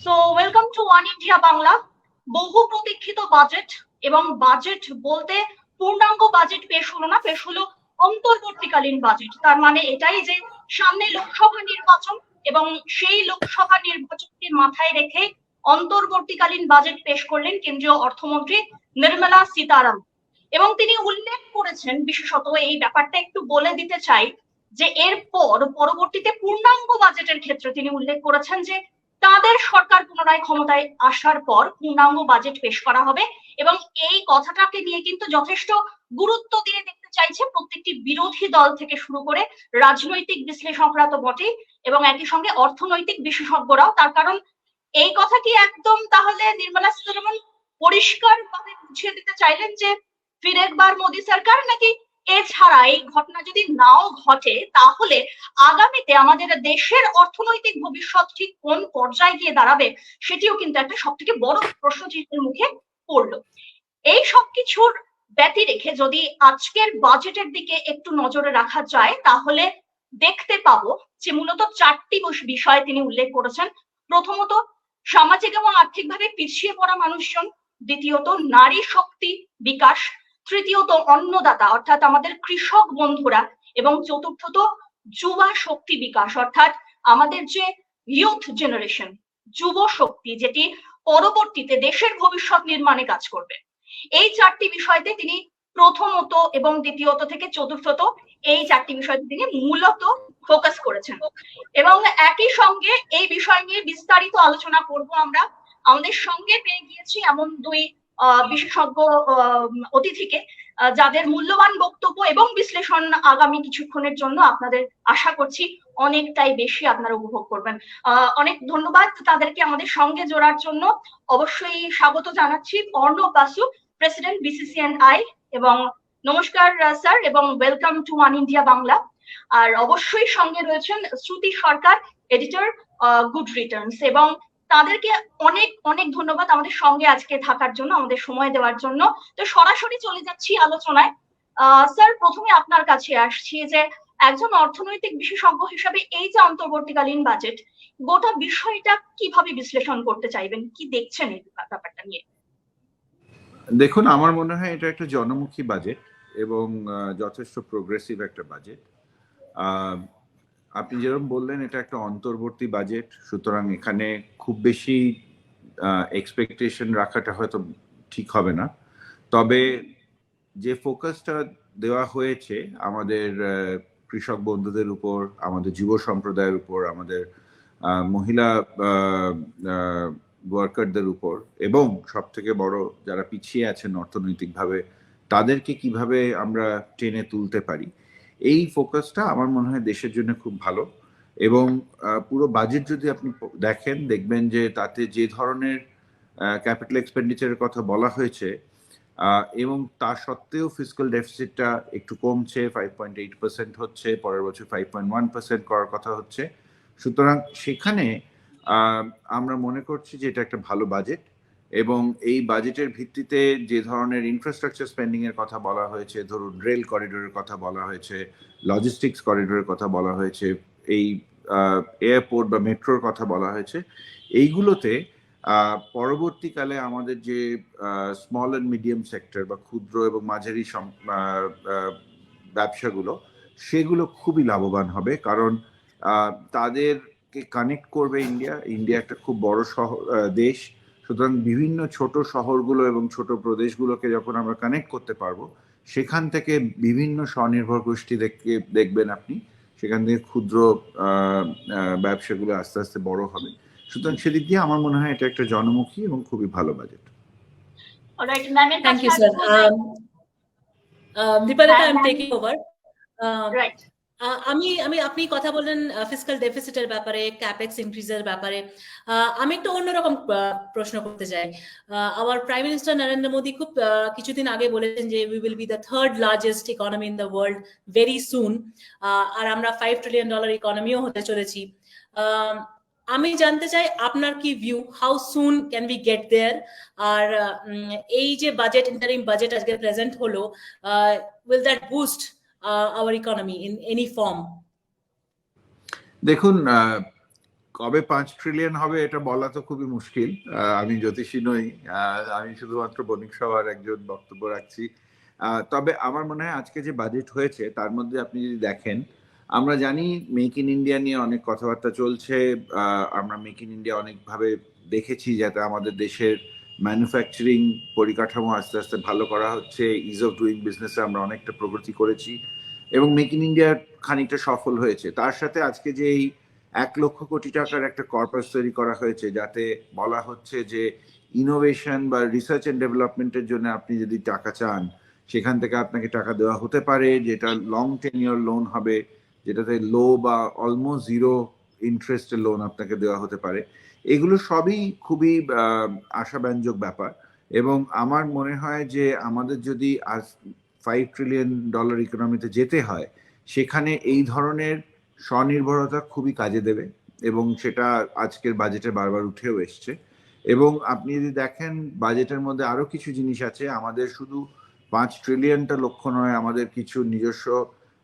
So welcome to One India Bangla বহু প্রতীক্ষিত budget এবং বাজেট বলতে পূর্ণাঙ্গ বাজেট পেশ হলো না, পেশ হলো অন্তর্বর্তীকালীন বাজেট তার মানে এটাই যে সামনে লোকসভা নির্বাচন এবং সেই লোকসভা নির্বাচনকে মাথায় রেখে অন্তর্বর্তীকালীন বাজেট পেশ করলেন কেন্দ্রীয় অর্থমন্ত্রী নির্মলা সীতারামন এবং তিনি উল্লেখ করেছেন, বিশেষত এই ব্যাপারটা একটু বলে দিতে চাই, যে এরপর পরবর্তীতে পূর্ণাঙ্গ বাজেটের ক্ষেত্রে তিনি উল্লেখ করেছেন যে তাদের সরকার পুনরায় ক্ষমতায় আসার পর পূর্ণাঙ্গ বাজেট পেশ করা হবে এবং এই কথাটাকে নিয়ে কিন্তু যথেষ্ট গুরুত্ব দিয়ে দেখতে চাইছে প্রত্যেকটি বিরোধী দল থেকে শুরু করে রাজনৈতিক বিশ্লেষকরা তো বটেই এবং একই সঙ্গে অর্থনৈতিক বিশেষজ্ঞরাও। তার কারণ এই কথা কি একদম তাহলে নির্মলা সীতারামন পরিষ্কার ভাবে বুঝিয়ে দিতে চাইলেন যে ফির একবার মোদী সরকার নাকি এছাড়া এই ঘটনা যদি নাও ঘটে, তাহলে আগামীতে আমাদের দেশের অর্থনৈতিক ভবিষ্যৎ ঠিক কোন পর্যায়ে গিয়ে দাঁড়াবে, সেটিও কিন্তু একটা সব থেকে বড় প্রশ্ন চিহ্নের মুখে পড়ল। এই সব কিছুর ব্যতি রেখে যদি আজকের বাজেটের দিকে একটু নজরে রাখা যায়, তাহলে দেখতে পাবো যে মূলত চারটি বিষয় তিনি উল্লেখ করেছেন। প্রথমত, সামাজিক এবং আর্থিকভাবে পিছিয়ে পড়া মানুষজন। দ্বিতীয়ত, নারী শক্তি বিকাশ। তৃতীয়ত অন্নদাতা, অর্থাৎ আমাদের কৃষক বন্ধুরা এবং চতুর্থত যুবা শক্তি বিকাশ, অর্থাৎ আমাদের যে ইউথ জেনারেশন যুব শক্তি যেটি পরবর্তীতে দেশের ভবিষ্যৎ নির্মাণে কাজ করবে। এই চারটি বিষয়তে তিনি প্রথমত এবং দ্বিতীয়ত থেকে চতুর্থত এই চারটি বিষয়তে তিনি মূলত ফোকাস করেছেন। এবং একই সঙ্গে এই বিষয় নিয়ে বিস্তারিত আলোচনা করব আমরা। আমাদের সঙ্গে পেয়ে গিয়েছি এমন দুই বিশেষজ্ঞ অতিথিকে যাদের মূল্যবান বক্তব্য এবং বিশ্লেষণ আগামী কিছুক্ষণের জন্য আপনাদের আশা করছি অনেকটাই বেশি আপনারা উপভোগ করবেন। অনেক ধন্যবাদ তাদেরকে আমাদের সঙ্গে জোড়ার জন্য। অবশ্যই স্বাগত জানাচ্ছি Arnab Basu, president BCC and I এবং নমস্কার স্যার, এবং welcome to One India Bangla. আর অবশ্যই সঙ্গে রয়েছেন Shruti Sarkar, editor good returns, এবং তাদেরকে অনেক অনেক ধন্যবাদ আমাদের সঙ্গে আজকে থাকার জন্য, আমাদের সময় দেওয়ার জন্য। তো সরাসরি চলে যাচ্ছি আলোচনায়। স্যার, প্রথমে আপনার কাছে আসছি যে একজন অর্থনৈতিক বিশেষজ্ঞ হিসাবে এই যে অন্তর্বর্তীকালীন বাজেট, গোটা বিষয়টা কীভাবে বিশ্লেষণ করতে চাইবেন? কি দেখছেন এই ব্যাপারটা নিয়ে? দেখুন, আমার মনে হয় এটা একটা জনমুখী বাজেট এবং যথেষ্ট প্রোগ্রেসিভ একটা বাজেট। আপনি যেরকম বললেন, এটা একটা অন্তর্বর্তী বাজেট। সুতরাং এখানে খুব বেশি এক্সপেকটেশন রাখাটা হয়তো ঠিক হবে না। তবে যে ফোকাসটা দেওয়া হয়েছে আমাদের কৃষক বন্ধুদের উপর, আমাদের যুব সম্প্রদায়ের উপর, আমাদের মহিলা ওয়ার্কারদের উপর, এবং সব থেকে বড় যারা পিছিয়ে আছেন অর্থনৈতিকভাবে, তাদেরকে কীভাবে আমরা টেনে তুলতে পারি? এই ফোকাসটা আমার মনে হয় দেশের জন্য খুব ভালো। এবং পুরো বাজেট যদি আপনি দেখেন, দেখবেন যে তাতে যে ধরনের ক্যাপিটাল এক্সপেন্ডিচারের কথা বলা হয়েছে এবং তা সত্ত্বেও ফিজিক্যাল ডেফিসিটটা একটু কমছে ফাইভ পয়েন্ট এইট পার্সেন্ট হচ্ছে, পরের বছর ফাইভ পয়েন্ট ওয়ান পার্সেন্ট করার কথা হচ্ছে। সুতরাং সেখানে আমরা মনে করছি যে এটা একটা ভালো বাজেট। এবং এই বাজেটের ভিত্তিতে যে ধরনের ইনফ্রাস্ট্রাকচার স্পেন্ডিং এর কথা বলা হয়েছে, ধরুন রেল করিডোরের কথা বলা হয়েছে লজিস্টিক্স করিডোরের কথা বলা হয়েছে, এই এয়ারপোর্ট বা মেট্রোর কথা বলা হয়েছে, এইগুলোতে পরবর্তীকালে আমাদের যে স্মল অ্যান্ড মিডিয়াম সেক্টর বা ক্ষুদ্র এবং মাঝারি ব্যবসাগুলো, সেগুলো খুবই লাভবান হবে কারণ তাদেরকে কানেক্ট করবে ইন্ডিয়া। ইন্ডিয়া একটা খুব বড় শহর দেশ। সুতরাং বিভিন্ন ছোট শহরগুলো এবং ছোট প্রদেশগুলোকে যখন আমরা কানেক্ট করতে পারব সেখান থেকে বিভিন্ন স্বনির্ভর গোষ্ঠী দেখে দেখবেন আপনি সেখান থেকে ক্ষুদ্র ব্যবসাগুলো আস্তে আস্তে বড় হবে। সুতরাং সেদিক দিয়ে আমার মনে হয় এটা একটা জনমুখী এবং খুবই ভালো budget Thank you, sir. Um, uh, Deepalita, I'm taking over. আমি আমি আপনি কথা বললেন ফিজিক্যাল ডেফিসিটের ব্যাপারে ক্যাপেক্স ইনক্রিজের ব্যাপারে। আমি একটু অন্যরকম প্রশ্ন করতে চাই। আমার প্রাইম মিনিস্টার নরেন্দ্র মোদী খুব কিছুদিন আগে বলেছেন যে we will be the third largest economy in the world very soon আর আমরা ফাইভ ট্রিলিয়ন ডলার ইকোনমিও হতে চলেছি। আমি জানতে চাই আপনার কি view how soon can be get there আর এই যে বাজেট ইন্টারিম বাজেট আজকে প্রেজেন্ট হলো will that boost our economy in any form? দেখুন কবে পাঁচ ট্রিলিয়ন হবে এটা বলা তো খুবই মুশকিল। আমি জ্যোতিষী নই আমি শুধুমাত্র বণিক সভার একজন বক্তব্য রাখছি। তবে আমার মনে হয় আজকে যে বাজেট হয়েছে, তার মধ্যে আপনি যদি দেখেন, আমরা জানি মেক ইন ইন্ডিয়া নিয়ে অনেক কথাবার্তা চলছে। আমরা মেক ইন ইন্ডিয়া অনেকভাবে দেখেছি যাতে আমাদের দেশের ম্যানুফ্যাকচারিং পরিকাঠামো আস্তে আস্তে ভালো করা হচ্ছে ইজ অফ ডুইং বিজনেসে আমরা অনেকটা প্রগতি করেছি এবং মেক ইন ইন্ডিয়া খানিকটা সফল হয়েছে। তার সাথে আজকে যে এই এক লক্ষ কোটি টাকার একটা কর্পাস তৈরি করা হয়েছে, যাতে বলা হচ্ছে যে ইনোভেশন বা রিসার্চ এন্ড ডেভেলপমেন্টের জন্য আপনি যদি টাকা চান, সেখান থেকে আপনাকে টাকা দেওয়া হতে পারে, যেটা লং টেনিয়র লোন হবে, যেটাতে লো বা অলমোস্ট জিরো ইন্টারেস্টের লোন আপনাকে দেওয়া হতে পারে। এগুলো সবই খুবই আশাব্যঞ্জক ব্যাপার। এবং আমার মনে হয় যে আমাদের যদি আজ ফাইভ ট্রিলিয়ন ডলার ইকোনমিতে যেতে হয়, সেখানে এই ধরনের স্বনির্ভরতা খুবই কাজে দেবে এবং সেটা আজকের বাজেটে বারবার উঠেও এসছে। এবং আপনি যদি দেখেন বাজেটের মধ্যে আরও কিছু জিনিস আছে, আমাদের শুধু পাঁচ ট্রিলিয়নটা লক্ষ্য নয়, আমাদের কিছু নিজস্ব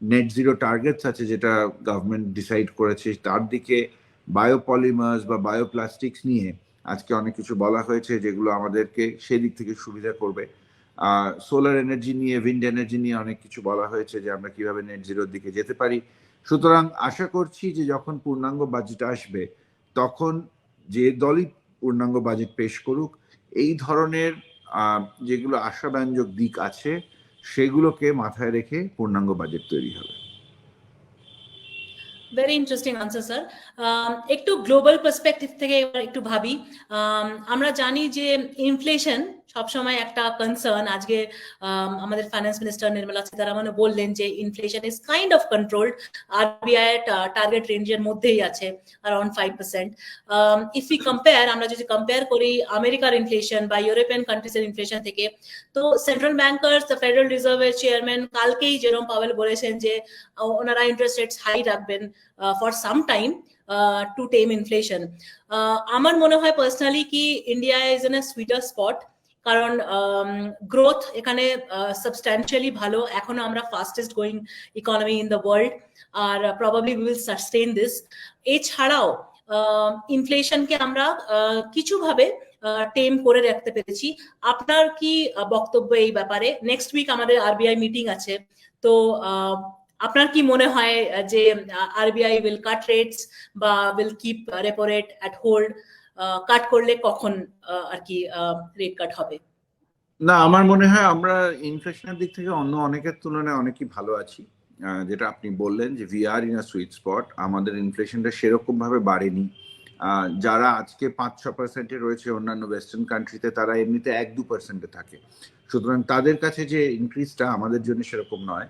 নেট জিরো টার্গেটস আছে যেটা গভর্নমেন্ট ডিসাইড করেছে। তার দিকে বায়োপলিমার্স বা বায়োপ্লাস্টিক্স নিয়ে আজকে অনেক কিছু বলা হয়েছে যেগুলো আমাদেরকে সেদিক থেকে সুবিধা করবে। সোলার এনার্জি নিয়ে উইন্ড এনার্জি নিয়ে অনেক কিছু বলা হয়েছে যে আমরা কীভাবে নেট জিরোর দিকে যেতে পারি। সুতরাং আশা করছি যে যখন পূর্ণাঙ্গ বাজেট আসবে, তখন যে দলই পূর্ণাঙ্গ বাজেট পেশ করুক, এই ধরনের যেগুলো আশাব্যঞ্জক দিক আছে, সেগুলোকে মাথায় রেখে পূর্ণাঙ্গ বাজেট তৈরি হবে। ভেরি ইন্টারেস্টিং আনসার স্যার একটু গ্লোবাল পার্সপেক্টিভ থেকে এবার একটু ভাবি। Um, আমরা জানি যে ইনফ্লেশন সবসময় একটা কনসার্ন আজকে um, আমাদের ফাইন্যান্স মিনিস্টার নির্মলা সীতারামন বললেন যে inflation is kind of controlled RBI target রেঞ্জের মধ্যেই আছে around five percent if you compare আমরা যদি কম্পেয়ার করি আমেরিকার ইনফ্লেশন বা ইউরোপিয়ান কান্ট্রিজের ইনফ্লেশন থেকে তো সেন্ট্রাল ব্যাংকার্স ফেডারেল রিজার্ভের চেয়ারম্যান কালকেই যেরকম পাওয়েল বলেছেন যে ওনারা ইন্টারেস্ট রেটস হাই রাখবেন। For some time to tame inflation আমার মনে হয় পার্সোনালি কি India is in a sweeter spot কারণ গ্রোথ এখানে সাবস্ট্যান্সিয়ালি ভালো। এখনও আমরা fastest going economy in the world R probably will sustain this এছাড়াও ইনফ্লেশনকে আমরা কিছুভাবে টেম করে রাখতে পেরেছি। আপনার কি বক্তব্য এই ব্যাপারে? নেক্সট উইক আমাদের আরবিআই মিটিং আছে। তো আপনার কি মনে হয় যে আরবিআই উইল কাট রেটস বা will keep repo rate at hold cut করলে কখন আর কি রেট কাট হবে? না, আমার মনে হয় আমরা ইনফ্লেশনের দিক থেকে অন্য অনেকের তুলনায় অনেকই ভালো আছি। যেটা আপনি বললেন যে we are in a sweet spot আমাদের ইনফ্লেশনটা সেরকম ভাবে বাড়েনি। যারা আজকে পাঁচ, ছ পার্সেন্টে রয়েছে অন্যান্য ওয়েস্টার্ন কান্ট্রিতে তারা এমনিতে এক, দু পার্সেন্টে থাকে। সুতরাং তাদের কাছে যে ইনক্রিজটা আমাদের জন্য সেরকম নয়।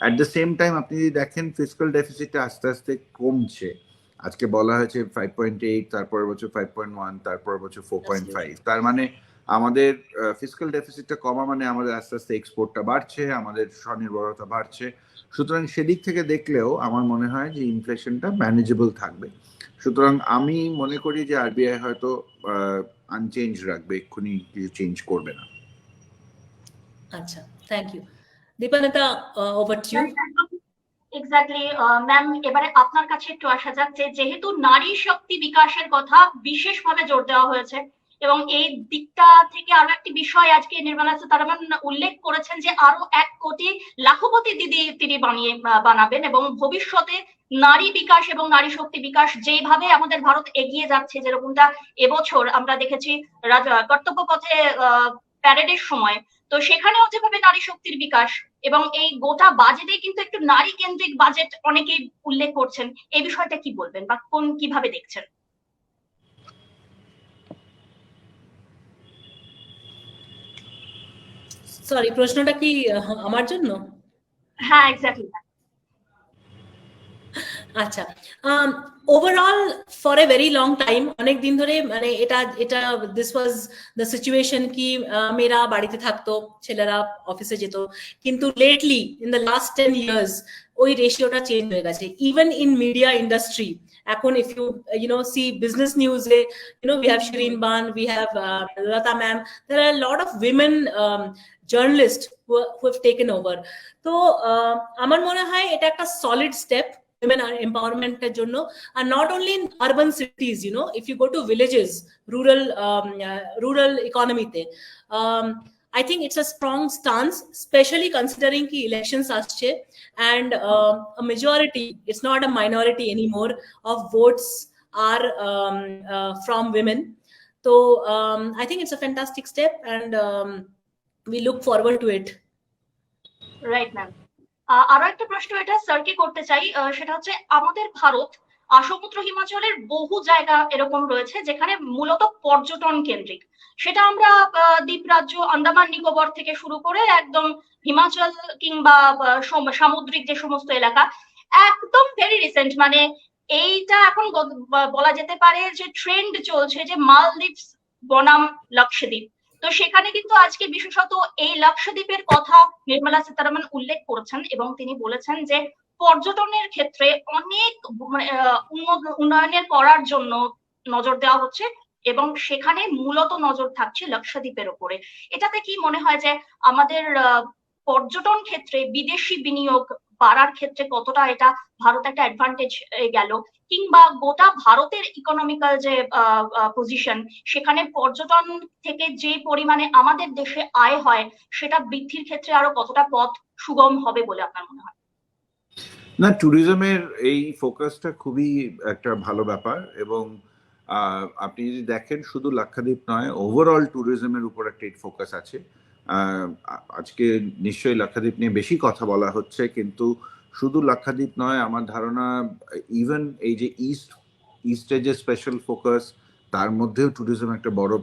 অ্যাট দ্য সেম টাইম আপনি যদি দেখেন ফিজিক্যাল ডেফিসিটটা আস্তে আস্তে কমছে। আজকে বলা হয়েছে ফাইভ পয়েন্ট এইট তারপর বছর ফাইভ পয়েন্ট ওয়ান তারপর বছর ফোর পয়েন্ট ফাইভ তার মানে আমাদের ফিজিক্যাল ডেফিসিটটা কমা মানে আমাদের আস্তে আস্তে এক্সপোর্টটা বাড়ছে আমাদের স্বনির্ভরতা বাড়ছে। সুতরাং সেদিক থেকে দেখলেও আমার মনে হয় যে ইনফ্লেশনটা ম্যানেজেবল থাকবে। সুতরাং আমি মনে করি যে আরবিআই হয়তো আনচেঞ্জ রাখবে এক্ষুনি কিছু চেঞ্জ করবে না। আচ্ছা thank you Dipanita over to exactly ma'am এবারে আপনার কাছে একটু আসা যাক যে যেহেতু নারী শক্তি বিকাশের কথা বিশেষভাবে জোর দেওয়া হয়েছে, এবং এই দিকটা থেকে আরও একটি বিষয় আজকে নির্মলা সীতারামন উল্লেখ করেছেন যে আরও এক কোটি লাখপতি দিদি তিনি বানিয়ে বানাবেন, এবং ভবিষ্যতে নারী বিকাশ এবং নারী শক্তি বিকাশ যেভাবে আমাদের ভারত এগিয়ে যাচ্ছে, যেরকমটা এবছর আমরা দেখেছি কর্তব্য পথে প্যারেডের সময়। তো সেখানেও যেভাবে নারী শক্তির বিকাশ এবং এই গোটা বাজেটে কিন্তু একটু নারী কেন্দ্রিক বাজেট অনেকেই উল্লেখ করছেন। এই বিষয়টা কি বলবেন বা কোন কীভাবে দেখছেন? সরি প্রশ্নটা কি আমার জন্য? হ্যাঁ এক্স্যাক্টলি আচ্ছা overall for a very long time অনেক দিন ধরে মানে এটা এটা দিস ওয়াজ দ্য সিচুয়েশন কি মেয়েরা বাড়িতে থাকতো ছেলেরা অফিসে যেত কিন্তু lately in the last ten years ওই রেশিওটা চেঞ্জ হয়ে গেছে। ইভেন ইন মিডিয়া ইন্ডাস্ট্রি এখন if you you know see business নিউজে you know we have Shereen Bhan we have Lata ma'am lot of women um, journalists who, who have taken over তো আহ, আমার মনে হয় এটা একটা solid step women are empowerment এর জন্য and not only in urban cities you know if you go to villages rural um, uh, rural economy te um, I think it's a strong stance, especially considering ki elections asche and uh, a majority, it's not a minority anymore, of votes are um, uh, from women. So um, I think it's a fantastic step and um, we look forward to it. Right ma'am আরও একটা প্রশ্ন এটা স্যারকে করতে চাই। সেটা হচ্ছে, আমাদের ভারত সমুদ্র হিমাচলের বহু জায়গা এরকম রয়েছে যেখানে মূলত পর্যটন কেন্দ্রিক। সেটা আমরা দ্বীপরাজ্য আন্দামান, নিকোবর থেকে শুরু করে একদম হিমাচল কিংবা সামুদ্রিক যে সমস্ত এলাকা, একদম ভেরি রিসেন্ট মানে এইটা এখন বলা যেতে পারে যে ট্রেন্ড চলছে যে মালদ্বীপ বনাম লক্ষদ্বীপ। তো সেখানে কিন্তু আজকে বিশেষত এই লক্ষদ্বীপের কথা নির্মলা সীতারামন উল্লেখ করেছেন এবং তিনি বলেছেন যে পর্যটনের ক্ষেত্রে অনেক মানে, উন্নয়নের করার জন্য নজর দেওয়া হচ্ছে এবং সেখানে মূলত নজর থাকছে লক্ষদ্বীপের উপরে এটাতে কি মনে হয় যে আমাদের পর্যটন ক্ষেত্রে বিদেশি বিনিয়োগ বাড়ার ক্ষেত্রে কতটা এটা ভারত একটা অ্যাডভান্টেজ গেল। কিংবা গোটা ভারতের ইকোনমিক্যাল যে পজিশন সেখানে পর্যটন থেকে যে পরিমাণে আমাদের দেশে আয় হয়, সেটা বৃদ্ধির ক্ষেত্রে আরও কতটা পথ সুগম হবে বলে আপনার মনে হয়? না ট্যুরিজমের এই ফোকাসটা খুবই একটা ভালো ব্যাপার এবং আপনি যদি দেখেন শুধু লাক্ষাদ্বীপ নয় ওভারঅল ট্যুরিজমের উপর একটা ফোকাস আছে। আজকে নিশ্চয়ই লাক্ষাদ্বীপ নিয়ে বেশি কথা বলা হচ্ছে, কিন্তু শুধু লাক্ষাদ্বীপ নয়, আমার ধারণা ইভেন এই যে ইস্ট ইস্টের যে স্পেশাল ফোকাস তার মধ্যেও ট্যুরিজম একটা বড়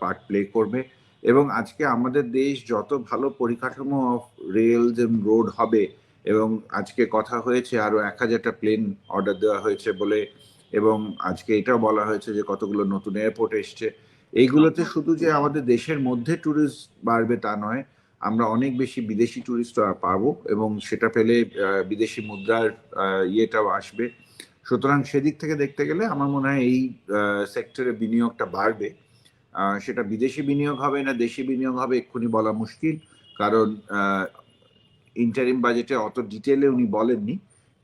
পার্ট প্লে করবে। এবং আজকে আমাদের দেশ যত ভালো পরিকাঠামো অফ রেল এবং রোড হবে, এবং আজকে কথা হয়েছে আরও এক হাজারটা প্লেন অর্ডার দেওয়া হয়েছে বলে, এবং আজকে এটাও বলা হয়েছে যে কতগুলো নতুন এয়ারপোর্ট এসছে। এইগুলোতে শুধু যে আমাদের দেশের মধ্যে ট্যুরিস্ট বাড়বে তা নয় আমরা অনেক বেশি বিদেশি ট্যুরিস্ট পাবো এবং সেটা পেলে বিদেশি মুদ্রার ইয়েটাও আসবে। সুতরাং সেদিক থেকে দেখতে গেলে আমার মনে হয় এই সেক্টরে বিনিয়োগটা বাড়বে। সেটা বিদেশি বিনিয়োগ হবে না দেশি বিনিয়োগ হবে এক্ষুনি বলা মুশকিল। কারণ ইন্টারিম বাজেটে অত ডিটেলে উনি বলেননি।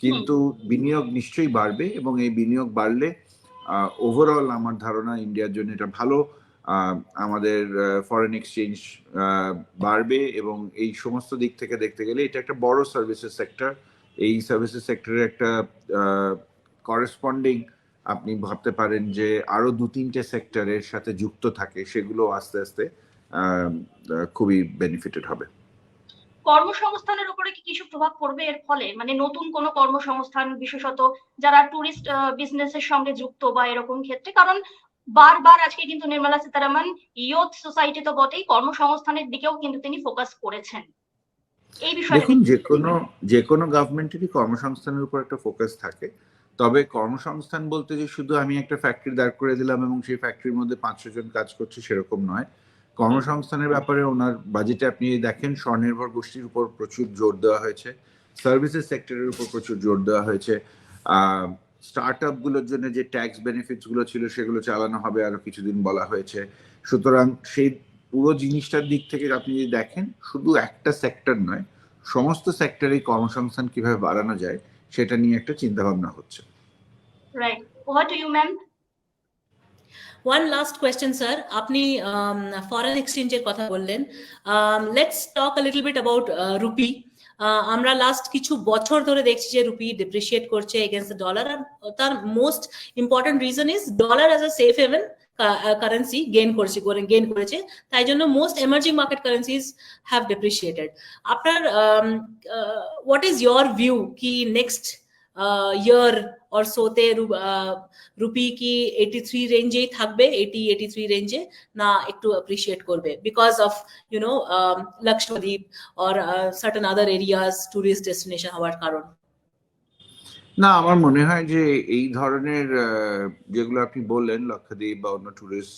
কিন্তু বিনিয়োগ নিশ্চয়ই বাড়বে এবং এই বিনিয়োগ বাড়লে ওভারঅল আমার ধারণা ইন্ডিয়ার জন্য এটা ভালো। আমাদের ফরেন এক্সচেঞ্জ বাড়বে এবং এই সমস্ত দিক থেকে দেখতে গেলে এটা একটা বড় সার্ভিসেস সেক্টর এই সার্ভিসেস সেক্টরের একটা করেসপন্ডিং আপনি ভাবতে পারেন যে আরও দু তিনটে সেক্টরের সাথে যুক্ত থাকে, সেগুলো আস্তে আস্তে খুবই বেনিফিটেড হবে। কর্মসংস্থানের উপরে কি কিছু প্রভাব পড়বে? এর ফলে মানে নতুন কোনো কর্মসংস্থান বিশেষত যারা টুরিস্ট বিজনেসের সঙ্গে যুক্ত বা এরকম ক্ষেত্রে কারণ বারবার আজকে কিন্তু নির্মলা সীতারামন ইয়ুথ সোসাইটি তো বটেই কর্মসংস্থানের দিকেও কিন্তু তিনি ফোকাস করেছেন। এই বিষয়ে দেখুন যে কোনো যে কোনো গভর্নমেন্টেরই কর্মসংস্থানের উপর একটা ফোকাস থাকে। তবে কর্মসংস্থান বলতে যে শুধু আমি একটা ফ্যাক্টরি দাঁড় করে দিলাম এবং সেই ফ্যাক্টরির মধ্যে পাঁচশো জন কাজ করছে সেরকম নয়। কর্মসংস্থানের ব্যাপারে ওনার বাজেটে আপনি দেখেন, স্বনির্ভর গোষ্ঠীর উপর প্রচুর জোর দেওয়া হয়েছে সার্ভিসেস সেক্টরের উপর প্রচুর জোর দেওয়া হয়েছে স্টার্ট আপগুলোর জন্য যে ট্যাক্স বেনিফিটসগুলো ছিল সেগুলো চালানো হবে আরও কিছুদিন বলা হয়েছে। সুতরাং সেই পুরো জিনিসটার দিক থেকে আপনি যদি দেখেন, শুধু একটা সেক্টর নয়, সমস্ত সেক্টরে কর্মসংস্থান কীভাবে বাড়ানো যায়, সেটা নিয়ে একটা চিন্তা ভাবনা হচ্ছে। Right over to you ma'am One last question, sir. আপনি ফরেন এক্সচেঞ্জের কথা বললেন। Let's talk a little bit about rupee আমরা লাস্ট কিছু বছর ধরে দেখছি যে রুপি ডিপ্রিশিয়েট করছে এগেনস্ট ডলার আর তার most important reason is dollar as a safe haven currency gain করছে গেইন করেছে। তাই জন্য most emerging market currencies have depreciated আপনার হোয়াট ইজ ইয়োর ভিউ কি নেক্সট ইয়ার অর সোতে রুপি কি এইটি থ্রি রেঞ্জেই থাকবে এইটি এইটি থ্রি রেঞ্জে না একটু অ্যাপ্রিসিয়েট করবে because of you know Lakshadweep or certain other areas tourist destination হওয়ার কারণ. না, আমার মনে হয় যে এই ধরনের যেগুলো আপনি বললেন লক্ষদ্বীপ বা অন্য টুরিস্ট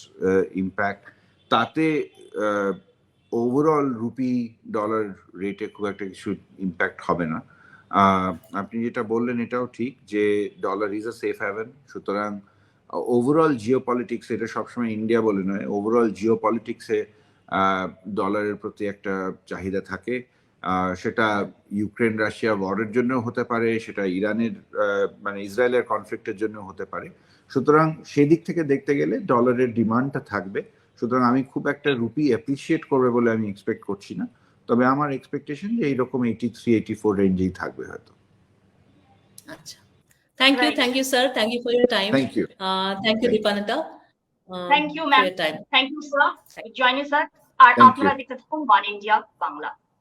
ইম্প্যাক্ট তাতে ওভারঅল রুপি ডলার রেটে খুব একটা কিছু ইম্প্যাক্ট হবে না। আপনি যেটা বললেন এটাও ঠিক যে dollar is a safe haven সুতরাং ওভারঅল জিও পলিটিক্স এটা সবসময় ইন্ডিয়া বলে নয় ওভারঅল জিও পলিটিক্সে ডলারের প্রতি একটা চাহিদা থাকে। সেটা ইউক্রেন রাশিয়া ওয়ারের জন্য হতে পারে, সেটা ইরানের মানে ইসরায়েলের কনফ্লিক্টের জন্য হতে পারে। সুতরাং সেদিক থেকে দেখতে গেলে ডলারের ডিমান্ডটা থাকবে। সুতরাং আমি খুব একটা রুপি অ্যাপ্রিসিয়েট করবে বলে আমি এক্সপেক্ট করছি না। তবে আমার এক্সপেকটেশন যে এইরকম এইটি থ্রি এইটি ফোর রেঞ্জেই থাকবে হয়তো। আচ্ছা। Thank you. Thank you sir thank you for your time thank you thank you Dipanita thank you. Time thank you sir joining sir আর আপনারা. দেখতে থাকুন ওয়ান ইন্ডিয়া বাংলা